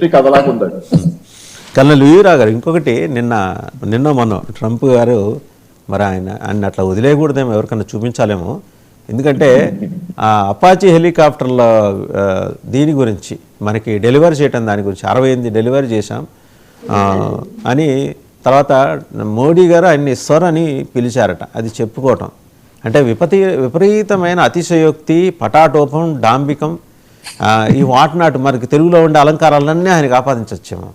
కథలాగుందండి కల్లా లూయిరా గారు ఇంకొకటి నిన్న నిన్న మొన్న ట్రంప్ గారు మరి ఆయన ఆయన అట్లా వదిలేయకూడదేమో ఎవరికైనా చూపించాలేమో. ఎందుకంటే ఆ అపాచీ హెలికాప్టర్ల దీని గురించి మనకి డెలివరీ చేయటం దాని గురించి అరవై ఎనిమిది డెలివరీ చేశాం. అని తర్వాత మోడీ గారు ఆయన్ని సర్ అని పిలిచారట అది చెప్పుకోవటం. అంటే విపతి విపరీతమైన అతిశయోక్తి పటాటోపం డాంబికం ఈ ఈ వాటినాటు మనకి తెలుగులో ఉండే అలంకారాలన్నీ ఆయనకు ఆపాదించవచ్చేమో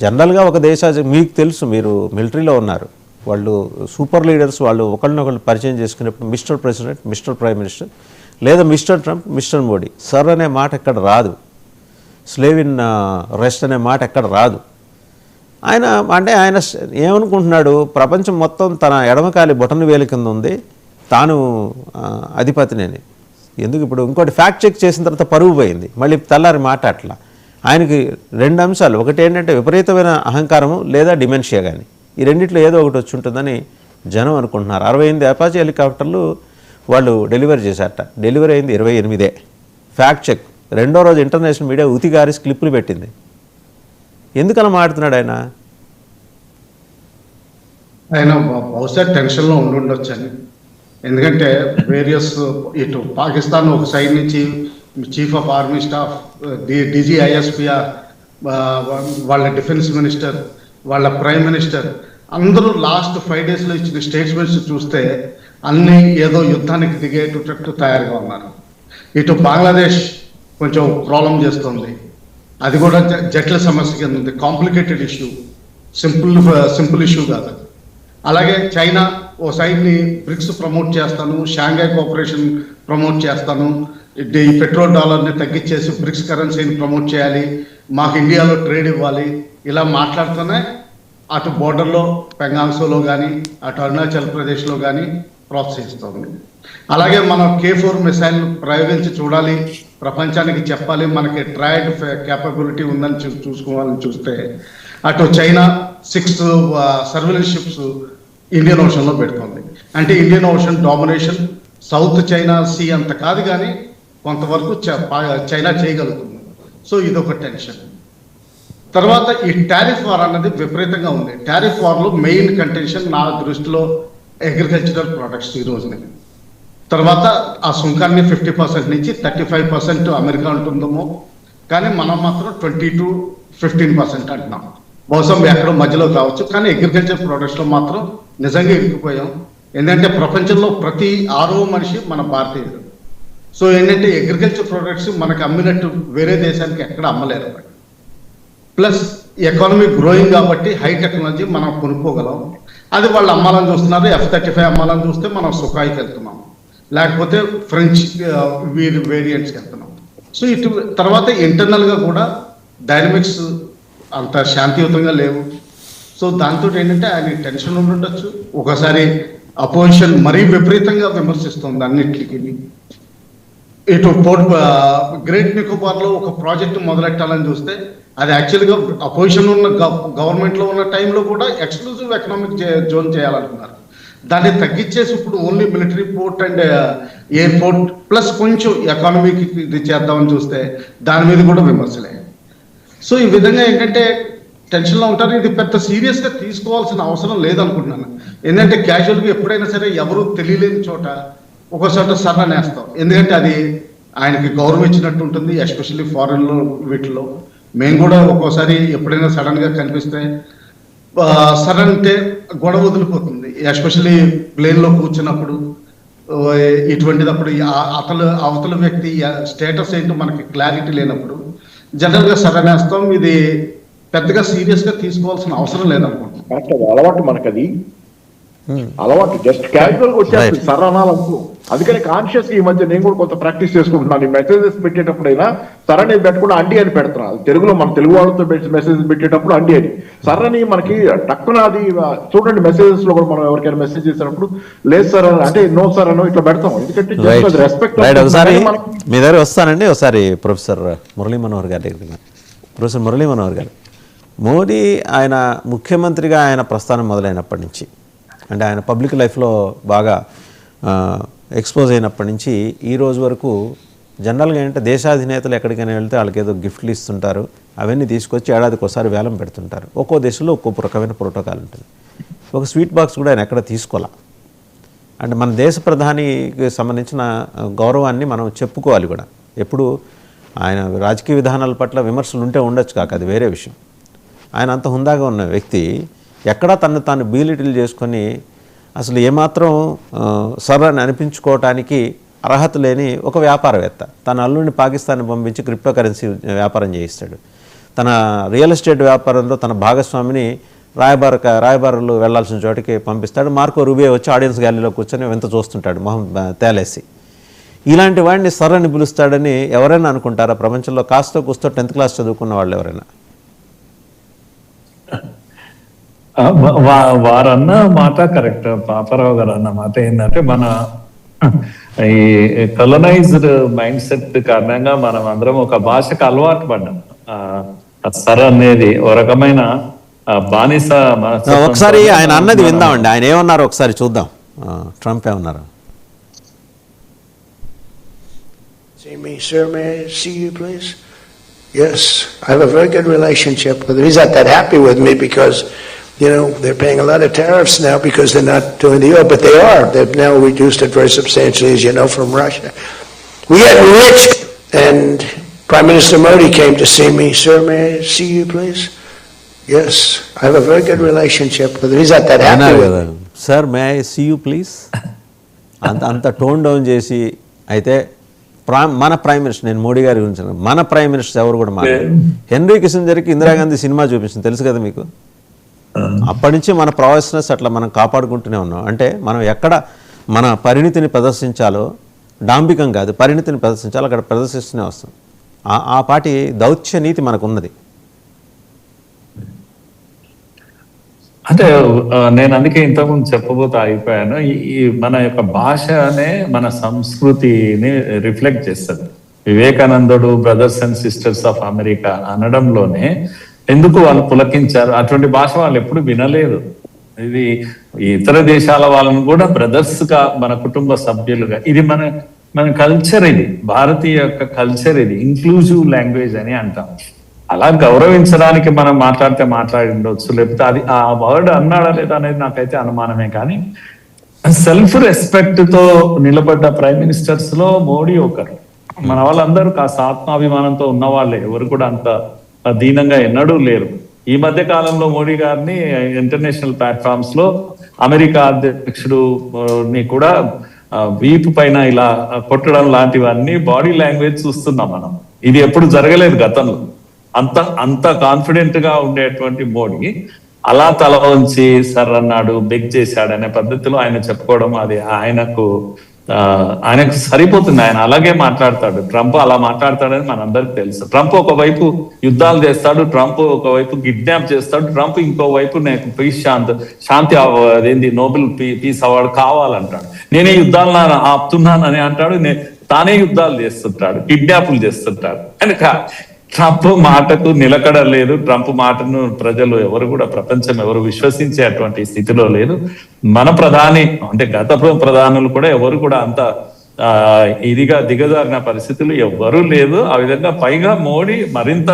జనరల్గా ఒక దేశ మీకు తెలుసు మీరు మిలిటరీలో ఉన్నారు. వాళ్ళు సూపర్ లీడర్స్ వాళ్ళు ఒకళ్ళనొకళ్ళు పరిచయం చేసుకునేప్పుడు mister president mister prime minister లేదా mister Trump mister Modi. Sir అనే మాట ఎక్కడ రాదు. స్లేవ్ ఇన్ రెస్ట్ అనే మాట ఎక్కడ రాదు. ఆయన అంటే ఆయన ఏమనుకుంటున్నాడు? ప్రపంచం మొత్తం తన ఎడమకాలి బొటన వేలి కింద ఉంది. తాను అధిపతినేని. ఎందుకు ఇప్పుడు ఇంకోటి ఫ్యాక్ట్ చెక్ చేసిన తర్వాత పరువు పోయింది. మళ్ళీ తెల్లారి మాట అట్లా. ఆయనకి రెండు అంశాలు. ఒకటి ఏంటంటే విపరీతమైన అహంకారము లేదా డిమెన్షియా కానీ ఈ రెండిట్లో ఏదో ఒకటి వచ్చి ఉంటుందని జనం అనుకుంటున్నారు. అరవై ఎనిమిది అపాచీ హెలికాప్టర్లు వాళ్ళు డెలివరీ చేశారట. డెలివరీ అయింది ఇరవై ఎనిమిదే. ఫ్యాక్ట్ చెక్ రెండో రోజు ఇంటర్నేషనల్ మీడియా ఉతిగారి క్లిప్పులు పెట్టింది. ఎందుకలా మాట్లాడుతున్నాడు ఆయన? ఆయన బహుశా టెన్షన్లో ఉండుండొచ్చని. ఎందుకంటే వేరియస్ ఇటు పాకిస్తాన్ ఒక సైడ్ నుంచి chief of army staff DG ISPR వాళ్ళ డిఫెన్స్ మినిస్టర్ వాళ్ళ ప్రైమ్ మినిస్టర్ అందరూ లాస్ట్ ఫైవ్ డేస్లో ఇచ్చిన స్టేట్మెంట్స్ చూస్తే అన్ని ఏదో యుద్ధానికి దిగేటట్టు తయారుగా ఉన్నారు. ఇటు బంగ్లాదేశ్ కొంచెం ప్రాబ్లం చేస్తుంది. అది కూడా జ- సమస్య కింద ఉంది. Complicated issue simple simple issue కాదు. అలాగే చైనా ఓ సైడ్ని బ్రిక్స్ ప్రమోట్ చేస్తాను షాంఘై కోఆపరేషన్ ప్రమోట్ చేస్తాను. ఈ పెట్రోల్ డాలర్ని తగ్గించేసి బ్రిక్స్ కరెన్సీని ప్రమోట్ చేయాలి. మాకు ఇండియాలో ట్రేడ్ ఇవ్వాలి. ఇలా మాట్లాడుతూనే అటు బోర్డర్లో పెంగాంగ్సోలో కానీ అటు అరుణాచల్ ప్రదేశ్లో కానీ ప్రోత్సహిస్తుంది అలాగే మనం కే ఫోర్ మిసైల్ ప్రయోగించి చూడాలి. ప్రపంచానికి చెప్పాలి. మనకి ట్రైడ్ క్యాపబిలిటీ ఉందని చూసుకోవాలని చూస్తే అటు China six surveillance ships Indian ఓషన్లో పెడుతుంది. అంటే Indian ocean domination south China sea అంత కాదు కానీ కొంతవరకు చ- చైనా చేయగలుగుతుంది. సో ఇదొక టెన్షన్ తర్వాత ఈ టారిఫ్ వార్ అన్నది విపరీతంగా ఉంది. టారిఫ్ వార్లో మెయిన్ కంటెన్షన్ నా దృష్టిలో అగ్రికల్చరల్ ప్రొడక్ట్స్ ఈ రోజున. తర్వాత ఆ సుంకాన్ని ఫిఫ్టీ పర్సెంట్ నుంచి థర్టీ ఫైవ్ పర్సెంట్ అమెరికా ఉంటుందేమో కానీ మనం మాత్రం ట్వంటీ టు ఫిఫ్టీన్ పర్సెంట్ అంటున్నాం. బహుశా ఎక్కడో మధ్యలో కావచ్చు కానీ అగ్రికల్చర్ ప్రొడక్ట్స్లో మాత్రం నిజంగా ఇరుక్కుపోయాం ఏంటంటే ప్రపంచంలో ప్రతి ఆరో మనిషి మన భారతీయుడు. సో ఏంటంటే అగ్రికల్చర్ ప్రొడక్ట్స్ మనకు అమ్మినట్టు వేరే దేశానికి ఎక్కడ అమ్మలేరు ప్లస్ ఎకానమీ గ్రోయింగ్ కాబట్టి హై టెక్నాలజీ మనం కొనుక్కోగలం. అది వాళ్ళు అమ్మాలని చూస్తున్నారు ఎఫ్ థర్టీ ఫైవ్ అమ్మాలని చూస్తే మనం సుఖాయికి వెళ్తున్నాం. లేకపోతే ఫ్రెంచ్ uh, వీరి వేరియంట్స్కి వెళ్తున్నాం. సో ఇటు తర్వాత ఇంటర్నల్గా కూడా డైనమిక్స్ అంత శాంతియుతంగా లేవు. సో దాంతో ఏంటంటే ఆయన టెన్షన్ ఉండొచ్చు. ఒకసారి అపోజిషన్ మరీ విపరీతంగా విమర్శిస్తుంది అన్నిటికీ. ఇటు పోర్ట్ గ్రేట్ నికోబార్లో ఒక ప్రాజెక్ట్ మొదలెట్టాలని చూస్తే అది యాక్చువల్గా అపోజిషన్ ఉన్న గవర్నమెంట్లో ఉన్న టైంలో కూడా ఎక్స్క్లూజివ్ ఎకనామిక్ జోన్ చేయాలనుకున్నారు. దాన్ని తగ్గించేసి ఇప్పుడు only military port and airport plus కొంచెం ఎకానమీకి ఇది చేద్దామని చూస్తే దాని మీద కూడా విమర్శలే. సో ఈ విధంగా ఏంటంటే టెన్షన్లో ఉంటారు. ఇది పెద్ద సీరియస్గా తీసుకోవాల్సిన అవసరం లేదనుకుంటున్నాను. ఎందుకంటే క్యాజువల్గా ఎప్పుడైనా సరే ఎవరు తెలియలేని చోట ఒకసారి చోట సర్ర నేస్తాం. ఎందుకంటే అది ఆయనకి గౌరవం ఇచ్చినట్టు ఉంటుంది ఎస్పెషల్లీ ఫారెన్లో వీటిలో. మేము కూడా ఒక్కోసారి ఎప్పుడైనా సడన్గా కనిపిస్తే సడన్ అంటే గొడవ వదిలిపోతుంది. ఎస్పెషల్లీ ప్లేన్లో కూర్చున్నప్పుడు ఇటువంటిదప్పుడు అతలు అవతల వ్యక్తి స్టేటస్ ఏంటో మనకి క్లారిటీ లేనప్పుడు జనరల్గా సడనేస్తాం ఇది పెద్దగా సీరియస్గా తీసుకోవాల్సిన అవసరం లేదనుకుంటున్నాం కరెక్ట్ అది అలవాటు మనకది. అలవాటు జస్ట్ క్యాజువల్గా వచ్చేస్తుంది. సర్ అనాలనుకో అందుకని కాన్షియస్ ఈ మధ్య నేను కూడా కొంత ప్రాక్టీస్ చేసుకుంటున్నాను. ఈ మెసేజెస్ పెట్టేటప్పుడైనా సర్ అనేది పెట్టకుండా అండి అని పెడుతున్నాను తెలుగులో మన తెలుగు వాళ్ళతో మెసేజ్ పెట్టేటప్పుడు అండి అని. సర్ అని మనకి టక్కున అది చూడండి మెసేజెస్లో కూడా మనం ఎవరికైనా మెసేజ్ చేసినప్పుడు లేదు సార్ అని అంటే నో సార్ అనో ఇట్లా పెడతాం. ఎందుకంటే రెస్పెక్ట్ రైట్ ఒకసారి మీ దగ్గర వస్తానండి ఒకసారి ప్రొఫెసర్ మురళీ మనోహర్ గారి దగ్గరికి ప్రొఫెసర్ మురళీ మనోహర్ గారు. మోడీ ఆయన ముఖ్యమంత్రిగా ఆయన ప్రస్థానం మొదలైనప్పటి నుంచి అంటే ఆయన పబ్లిక్ లైఫ్లో బాగా ఎక్స్పోజ్ అయినప్పటి నుంచి ఈ రోజు వరకు జనరల్గా ఏంటంటే దేశాధినేతలు ఎక్కడికైనా వెళ్తే వాళ్ళకి ఏదో గిఫ్ట్లు ఇస్తుంటారు అవన్నీ తీసుకొచ్చి ఏడాదికి ఒకసారి వేలం పెడుతుంటారు. ఒక్కో దేశంలో ఒక్కో రకమైన ప్రోటోకాల్ ఉంటుంది. ఒక స్వీట్ బాక్స్ కూడా ఆయన ఎక్కడ తీసుకోవాలా? అంటే మన దేశ ప్రధానికి సంబంధించిన గౌరవాన్ని మనం చెప్పుకోవాలి కూడా. ఎప్పుడు ఆయన రాజకీయ విధానాల పట్ల విమర్శలు ఉంటే ఉండొచ్చు కాక అది వేరే విషయం. ఆయన అంత హుందాగా ఉన్న వ్యక్తి ఎక్కడా తను తాను బీలిటిల్ చేసుకొని అసలు ఏమాత్రం సర్ర అని అనిపించుకోవటానికి అర్హత లేని ఒక వ్యాపారవేత్త. తన అల్లుడిని పాకిస్తాన్ పంపించి క్రిప్టో కరెన్సీ వ్యాపారం చేయిస్తాడు. తన రియల్ ఎస్టేట్ వ్యాపారంలో తన భాగస్వామిని రాయబార రాయబారులు వెళ్ళాల్సిన చోటికి పంపిస్తాడు. మార్కో రూబియో వచ్చి ఆడియన్స్ గ్యాలీలో కూర్చొని వింత చూస్తుంటాడు మొహం తేలేసి. ఇలాంటి వాడిని సర్ అని పిలుస్తాడని ఎవరైనా అనుకుంటారా? ప్రపంచంలో కాస్తో కూస్తో టెన్త్ క్లాస్ చదువుకున్న వాళ్ళు ఎవరైనా? వారన్న మాట కరెక్ట్. పాపారావు గారు అన్న మాట ఏంటంటే మన ఈ కలనైజ్డ్ మైండ్ సెట్ కారణంగా మనం అందరం ఒక భాషకు అలవాటు పడ్డాం. సర్ అనేది ఒక రకమైన ఆ, బానిస ఒకసారి ఆయన అన్నది విందామండి. ఆయన ఏమన్నారు ఒకసారి చూద్దాం. ట్రంప్ ఏమన్నారు? See me, sir, may I see you, please? Yes, I have a very good relationship with him. He's not that happy with me because, you know, they're paying a lot of tariffs now because they're not doing the oil, but they are. They've now reduced it very substantially, as you know, from Russia. We get rich, and Prime Minister Modi came to see me. Sir, may I see you, please? Yes, I have a very good relationship with him. He's not that happy అన్నారు with కదా me. Sir may I see you please అంత అంత tone down చేసి అయితే ప్రా మన prime minister నేను మోడీ గారి గురించి అన్నాను. మన ప్రైమ్ మినిస్టర్ ఎవరు కూడా మాట్లాడారు హెన్రీ కిసంజర్కి ఇందిరాగాంధీ సినిమా చూపించింది తెలుసు కదా మీకు అప్పటి నుంచి మన ప్రొఫెషనల్స్ అట్లా మనం కాపాడుకుంటూనే ఉన్నాం. అంటే మనం ఎక్కడ మన పరిణితిని ప్రదర్శించాలో డాంబికం కాదు పరిణితిని ప్రదర్శించాలో అక్కడ ప్రదర్శిస్తూనే వస్తాం. ఆ- ఆ పాటి దౌత్య నీతి మనకు ఉన్నది అంటే నేను అందుకే ఇంతకుముందు చెప్పబోతా అయిపోయాను. ఈ ఈ మన యొక్క భాషనే మన సంస్కృతిని రిఫ్లెక్ట్ చేస్తుంది. వివేకానందుడు brothers and sisters of America అనడంలోనే ఎందుకు వాళ్ళు పులకించారు? అటువంటి భాష వాళ్ళు ఎప్పుడు వినలేదు. ఇది ఇతర దేశాల వాళ్ళని కూడా బ్రదర్స్గా మన కుటుంబ సభ్యులుగా. ఇది మన మన కల్చర్ ఇది. భారతీయ యొక్క కల్చర్ ఇది. ఇంక్లూజివ్ లాంగ్వేజ్ అని అంటాం. అలా గౌరవించడానికి మనం మాట్లాడితే మాట్లాడి ఉండొచ్చు లేకపోతే అది ఆ వర్డ్ అన్నాడా లేదా అనేది నాకైతే అనుమానమే. కానీ సెల్ఫ్ రెస్పెక్ట్తో నిలబడ్డ ప్రైమ్ మినిస్టర్స్లో మోడీ ఒకరు. మన వాళ్ళందరూ కాస్త ఆత్మాభిమానంతో ఉన్న వాళ్ళే ఎవరు కూడా అంత దీనంగా ఎన్నడూ లేరు. ఈ మధ్య కాలంలో మోడీ గారిని ఇంటర్నేషనల్ ప్లాట్ఫామ్స్లో అమెరికా అధ్యక్షుడు ని కూడా వీపు పైన ఇలా కొట్టడం లాంటివన్నీ బాడీ లాంగ్వేజ్ చూస్తున్నాం మనం. ఇది ఎప్పుడు జరగలేదు గతంలో. అంత అంత కాన్ఫిడెంట్గా ఉండేటువంటి మోడీ అలా తల వంచి సర్ అన్నాడు బెగ్ చేశాడు అనే పద్ధతిలో ఆయన చెప్పుకోవడం అది ఆయనకు ఆయనకు సరిపోతుంది. ఆయన అలాగే మాట్లాడతాడు. ట్రంప్ అలా మాట్లాడతాడని మనందరికి తెలుసు. ట్రంప్ ఒకవైపు యుద్ధాలు చేస్తాడు ట్రంప్ ఒకవైపు కిడ్నాప్ చేస్తాడు ట్రంప్ ఇంకోవైపు నాకు పీస్ శాంతి శాంతి అవ- అదేంది నోబెల్ పీ- పీస్ అవార్డు కావాలంటాడు. నేనే యుద్ధాలు ఆపుతున్నానని అంటాడు. నే- తానే యుద్ధాలు చేస్తుంటాడు కిడ్నాపులు చేస్తుంటాడు. కనుక ట్రంప్ మాటకు నిలకడ లేదు. ట్రంప్ మాటను ప్రజలు ఎవరు కూడా ప్రపంచం ఎవరు విశ్వసించేటువంటి స్థితిలో లేదు. మన ప్రధాని అంటే గత ప్రధానులు కూడా ఎవరు కూడా అంత ఆ, ఇదిగా దిగజారిన పరిస్థితులు ఎవ్వరూ లేదు. ఆ విధంగా పైగా మోడీ మరింత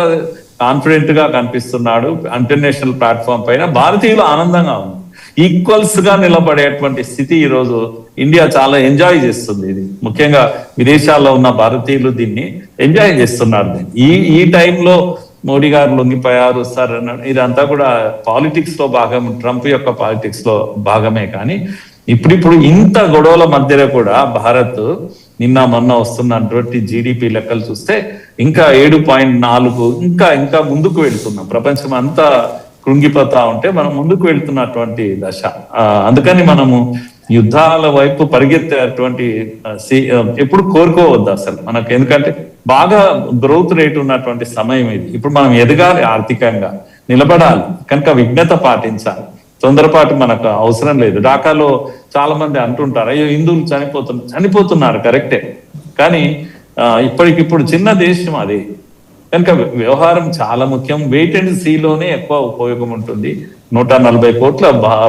కాన్ఫిడెంట్గా కనిపిస్తున్నాడు. ఇంటర్నేషనల్ ప్లాట్ఫామ్ పైన భారతీయులు ఆనందంగా ఉంది ఈక్వల్స్గా నిలబడేటువంటి స్థితి ఈరోజు ఇండియా చాలా ఎంజాయ్ చేస్తుంది ఇది. ముఖ్యంగా విదేశాల్లో ఉన్న భారతీయులు దీన్ని ఎంజాయ్ చేస్తున్నారు. ఈ ఈ టైంలో మోడీ గారు లొంగిపోయారు సార్ అన్నాడు. ఇదంతా కూడా పాలిటిక్స్లో భాగం ట్రంప్ యొక్క పాలిటిక్స్లో భాగమే కానీ ఇప్పుడిప్పుడు ఇంత గొడవల మధ్యలో కూడా భారత్ నిన్న మొన్న వస్తున్నటువంటి జీడిపి లెక్కలు చూస్తే ఇంకా ఏడు పాయింట్ నాలుగు ఇంకా ఇంకా ముందుకు వెళ్తున్నాం ప్రపంచం అంతా కృంగిపోతా ఉంటే మనం ముందుకు వెళ్తున్నటువంటి దశ. ఆ, అందుకని మనము యుద్ధాల వైపు పరిగెత్తేటువంటి సి- ఎప్పుడు కోరుకోవద్దు అసలు మనకు. ఎందుకంటే బాగా గ్రోత్ రేట్ ఉన్నటువంటి సమయం ఇది. ఇప్పుడు మనం ఎదగాలి ఆర్థికంగా నిలబడాలి కనుక విఘ్నత పాటించాలి. తొందరపాటు మనకు అవసరం లేదు. ఢాకాలో చాలా మంది అంటుంటారు అయ్యో హిందువులు చనిపోతున్నారు చనిపోతున్నారు కరెక్టే. కానీ ఆ, ఇప్పటికిప్పుడు చిన్న దేశం అది. కనుక వ్యవహారం చాలా ముఖ్యం. వెయిట్ అండ్ సీలోనే ఎక్కువ ఉపయోగం ఉంటుంది. నూట నలభై కోట్ల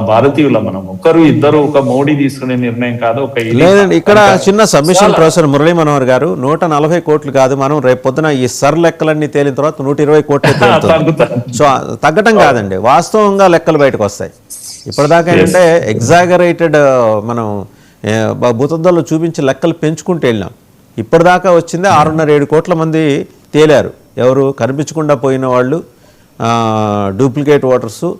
భారతీయుల మనం. ఒకరు ఇద్దరు ఒక మోడీ తీసుకునే నిర్ణయం కాదు ఒక లేదండి ఇక్కడ చిన్న సబ్మిషన్ ప్రొఫెసర్ మురళీ మనోహర్ గారు నూట నలభై కోట్లు కాదు మనం రేపు పొద్దున ఈ సర్ లెక్కలన్నీ తేలిన తర్వాత నూట ఇరవై కోట్లు. సో తగ్గటం కాదండి. వాస్తవంగా లెక్కలు బయటకు వస్తాయి. ఇప్పటిదాకా ఏంటంటే ఎగ్జాగరేటెడ్ మనం భూతద్దంలో చూపించి లెక్కలు పెంచుకుంటూ వెళ్ళాం. ఇప్పటిదాకా వచ్చింది ఆరున్నర ఏడు కోట్ల మంది తేలారు. ఎవరు కనిపించకుండా పోయిన వాళ్ళు డూప్లికేట్ ఓటర్సు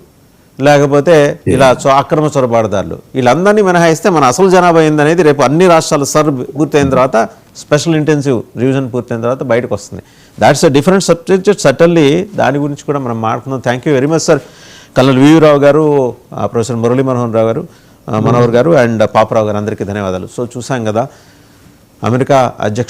లేకపోతే ఇలా అక్రమ చొరబాటుదారులు. వీళ్ళందరినీ మినహాయిస్తే మన అసలు జనాభా ఏందనేది రేపు అన్ని రాష్ట్రాల సర్ పూర్తయిన తర్వాత స్పెషల్ ఇంటెన్సివ్ రివిజన్ పూర్తయిన తర్వాత బయటకు వస్తుంది. That's a different subject suddenly దాని గురించి కూడా మనం మాట్లాడుకుందాం. Thank you very much sir. Colonel V V Rao garu professor Murali Manohar రావు గారు మనోహర్ గారు అండ్ పాపరావు గారు అందరికీ ధన్యవాదాలు. సో చూసాం కదా అమెరికా అధ్యక్ష